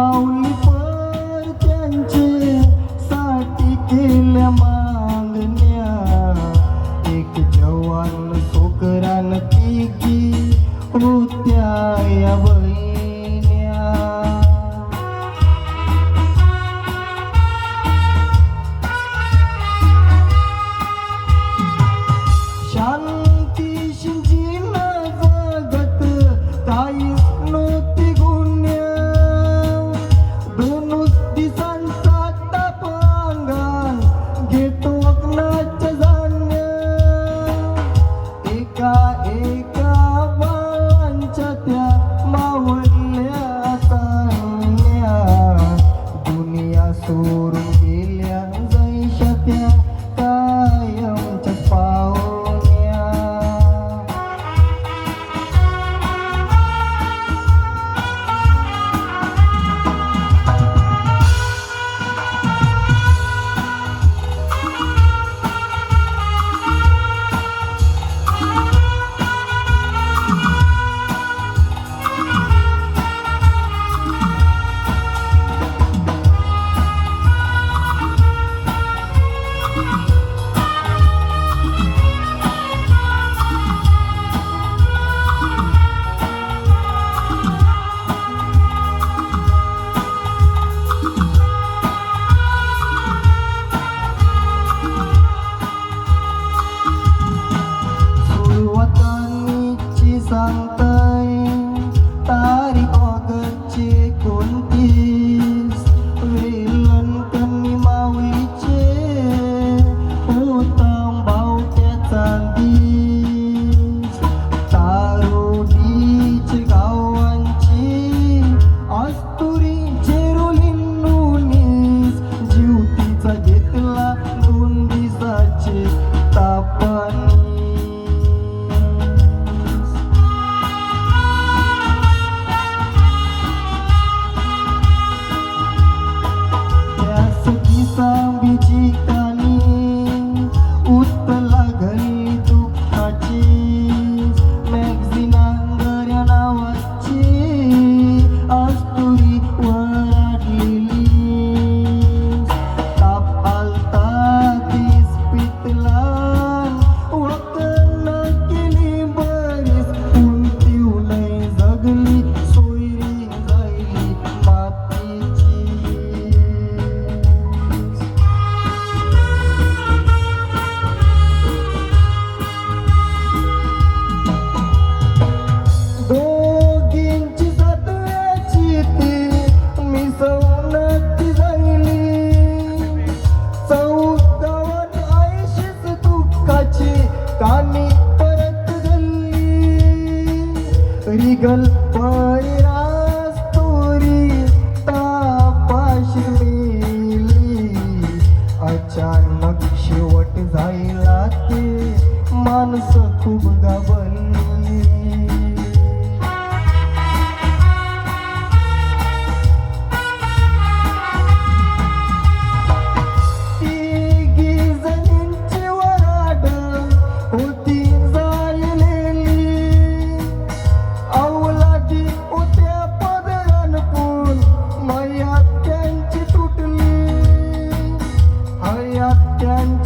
irmão one. Regal पायरास तोरी तापाशी अचानक शेवट जायला ते माणसं खूप गाबली done.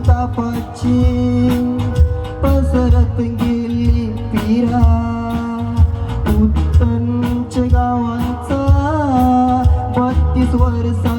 संतापाची पसरत गेली पिरा. उत्तंच गावांचा बत्तीस वर्ष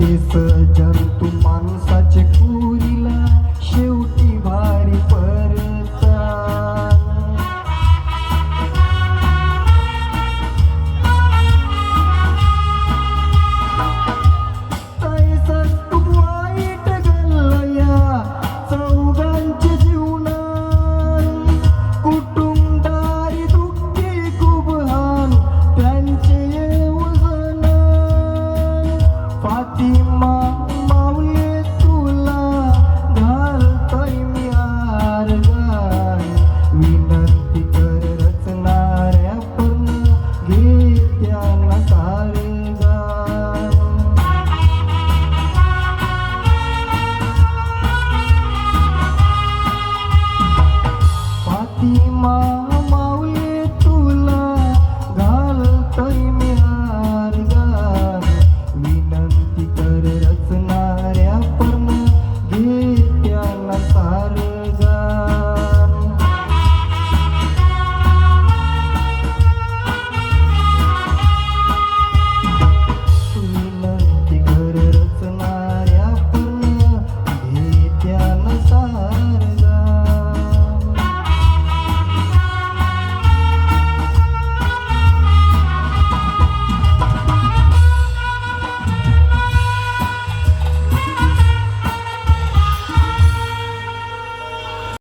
If tis